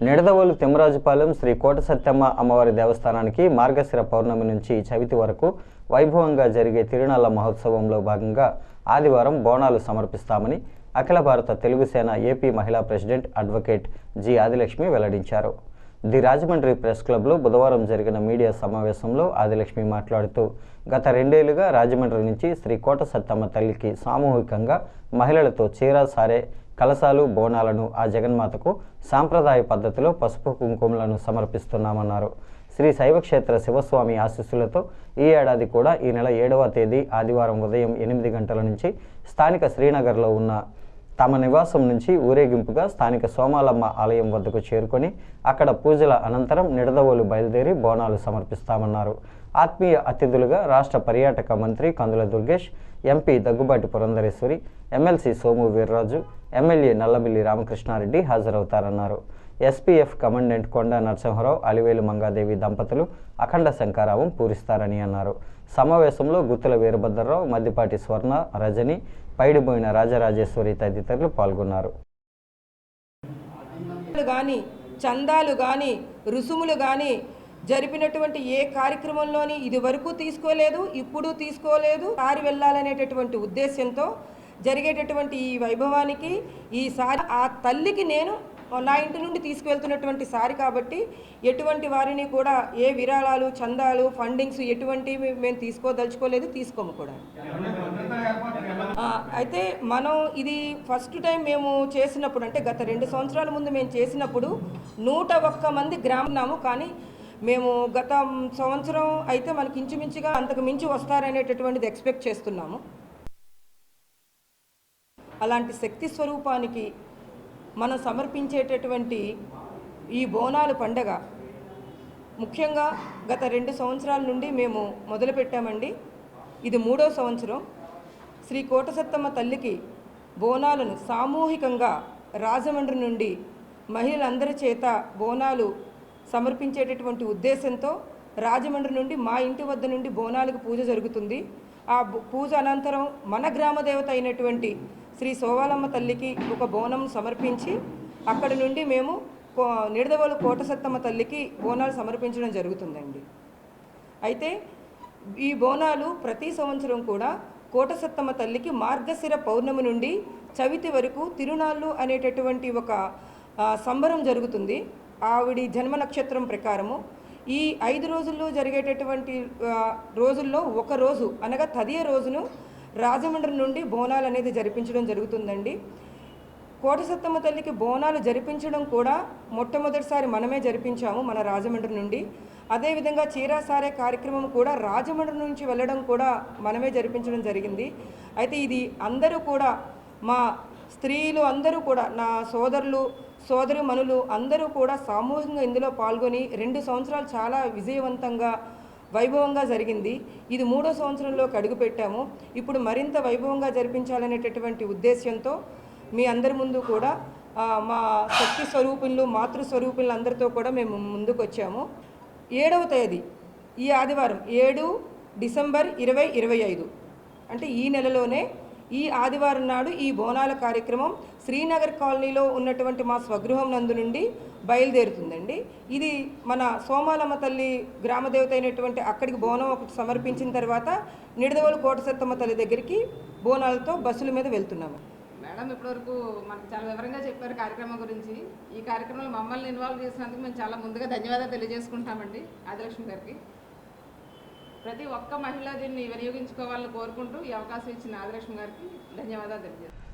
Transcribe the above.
నిడదవోలు తిమ్మరాజుపాలెం శ్రీ కోట సత్యమ్మ అమ్మవారి దేవస్థానానికి మార్గశిర పౌర్ణమి నుంచి చవితి వరకు వైభవంగా జరిగే తిరునాళ్ళ మహోత్సవంలో భాగంగా ఆదివారం బోనాలు సమర్పిస్తామని అఖిల భారత తెలుగు సేన ఏపీ మహిళా ప్రెసిడెంట్ అడ్వకేట్ జి ఆదిలక్ష్మి వెల్లడించారు. ది రాజమండ్రి ప్రెస్ క్లబ్లో బుధవారం జరిగిన మీడియా సమావేశంలో ఆదిలక్ష్మి మాట్లాడుతూ గత రెండేళ్ళుగా రాజమండ్రి నుంచి శ్రీ కోట సత్తమ్మ తల్లికి సామూహికంగా మహిళలతో చీర సారే కలశాలు బోనాలను ఆ జగన్మాతకు సాంప్రదాయ పద్ధతిలో పసుపు కుంకుమలను సమర్పిస్తున్నామన్నారు. శ్రీ శైవక్షేత్ర శివస్వామి ఆశీస్సులతో ఈ ఏడాది కూడా ఈ నెల ఏడవ తేదీ ఆదివారం ఉదయం ఎనిమిది గంటల నుంచి స్థానిక శ్రీనగర్లో ఉన్న తమ నివాసం నుంచి ఊరేగింపుగా స్థానిక సోమాలమ్మ ఆలయం వద్దకు చేరుకొని అక్కడ పూజల అనంతరం నిడదవోలు బయలుదేరి బోనాలు సమర్పిస్తామన్నారు. ఆత్మీయ అతిథులుగా రాష్ట్ర పర్యాటక మంత్రి Kandula Durgesh MP Daggubati Purandeswari MLC Somu Veerraju MLA Nallabilli Ramakrishna Reddy హాజరవుతారన్నారు. ఎస్పీఎఫ్ కమాండెంట్ కొండ నరసింహరావు అలివేలు మంగాదేవి దంపతులు అఖండ శంకారావం పూరిస్తారని అన్నారు. సమావేశంలో గుత్తుల వీరభద్రరావు మద్దిపాటి స్వర్ణ రజని పైడిపోయిన రాజరాజేశ్వరి తదితరులు పాల్గొన్నారు. కానీ చందాలు కానీ రుసుములు కానీ జరిపినటువంటి ఏ కార్యక్రమంలోని ఇది వరకు తీసుకోలేదు ఇప్పుడు తీసుకోలేదు సారి వెళ్ళాలనేటటువంటి ఉద్దేశంతో జరిగేటటువంటి ఈ వైభవానికి ఈసారి ఆ తల్లికి నేను నా ఇంటి నుండి తీసుకువెళ్తున్నటువంటి సారి కాబట్టి ఎటువంటి వారిని కూడా ఏ విరాళాలు చందాలు ఫండింగ్స్ ఎటువంటివి మేము తీసుకోదలుచుకోలేదు తీసుకోము కూడా. అయితే మనం ఇది ఫస్ట్ టైం మేము చేసినప్పుడు అంటే గత రెండు సంవత్సరాల ముందు మేము చేసినప్పుడు నూట ఒక్క మంది గ్రామన్నాము కానీ మేము గత సంవత్సరం అయితే మనకి ఇంచుమించుగా అంతకు మించి వస్తారనేటటువంటిది ఎక్స్పెక్ట్ చేస్తున్నాము. అలాంటి శక్తి స్వరూపానికి మనం సమర్పించేటటువంటి ఈ బోనాలు పండగ. ముఖ్యంగా గత రెండు సంవత్సరాల నుండి మేము మొదలుపెట్టామండి. ఇది మూడో సంవత్సరం. శ్రీ కోటసత్తమ్మ తల్లికి బోనాలను సామూహికంగా రాజమండ్రి నుండి మహిళలందరి చేత బోనాలు సమర్పించేటటువంటి ఉద్దేశంతో రాజమండ్రి నుండి మా ఇంటి వద్ద నుండి బోనాలకు పూజ జరుగుతుంది. ఆ పూజ అనంతరం మన గ్రామ దేవత అయినటువంటి శ్రీ సోవాలమ్మ తల్లికి ఒక బోనం సమర్పించి అక్కడి నుండి మేము కో- నిడదవోలు కోటసత్తమ్మ తల్లికి బోనాలు సమర్పించడం జరుగుతుందండి. అయితే ఈ బోనాలు ప్రతి సంవత్సరం కూడా కోటసత్తమ్మ తల్లికి మార్గశిర పౌర్ణమి నుండి చవితి వరకు తిరునాళ్ళు అనేటటువంటి ఒక సంబరం జరుగుతుంది. ఆవిడి జన్మ నక్షత్రం ప్రకారము ఈ ఐదు రోజుల్లో జరిగేటటువంటి రోజుల్లో ఒక రోజు అనగా తదియ రోజును రాజమండ్రి నుండి బోనాలు అనేది జరిపించడం జరుగుతుందండి. కోటసత్తమ్మ తల్లికి బోనాలు జరిపించడం కూడా మొట్టమొదటిసారి మనమే జరిపించాము మన రాజమండ్రి నుండి. అదేవిధంగా చీరాసారే కార్యక్రమం కూడా రాజమండ్రి నుంచి వెళ్ళడం కూడా మనమే జరిపించడం జరిగింది. అయితే ఇది అందరూ కూడా మా స్త్రీలు అందరూ కూడా నా సోదరులు సోదరు మనులు అందరూ కూడా సామూహికంగా ఇందులో పాల్గొని రెండు సంవత్సరాలు చాలా విజయవంతంగా వైభవంగా జరిగింది. ఇది మూడో సంవత్సరంలోకి అడుగుపెట్టాము ఇప్పుడు మరింత వైభవంగా జరిపించాలనేటటువంటి ఉద్దేశ్యంతో మీ అందరి ముందు కూడా మా శక్తి స్వరూపులు మాతృ స్వరూపులు అందరితో కూడా మేము ముందుకు వచ్చాము ఏడవ తేదీ ఈ ఆదివారం ఏడు డిసెంబర్ ఇరవై ఇరవై ఐదు. అంటే ఈ నెలలోనే ఈ ఆదివారం నాడు ఈ బోనాల కార్యక్రమం శ్రీనగర్ కాలనీలో ఉన్నటువంటి మా స్వగృహం నందు నుండి బయలుదేరుతుందండి. ఇది మన సోమాలమ్మ తల్లి గ్రామదేవత అయినటువంటి అక్కడికి బోనం ఒకటి సమర్పించిన తర్వాత నిడదవోలు కోటసత్తమ్మ తల్లి దగ్గరికి బోనాలతో బస్సుల మీద వెళ్తున్నాము. మేడం ఇప్పటివరకు మనకు చాలా వివరంగా చెప్పారు కార్యక్రమం గురించి. ఈ కార్యక్రమంలో మమ్మల్ని ఇన్వాల్వ్ చేసినందుకు మేము చాలా ముందుగా ధన్యవాదాలు తెలియజేసుకుంటామండి. ఆదిలక్ష్మి గారికి. ప్రతి ఒక్క మహిళ దీన్ని వినియోగించుకోవాలని కోరుకుంటూ ఈ అవకాశం ఇచ్చిన ఆదిలక్ష్మి గారికి ధన్యవాదాలు తెలియజేస్తాను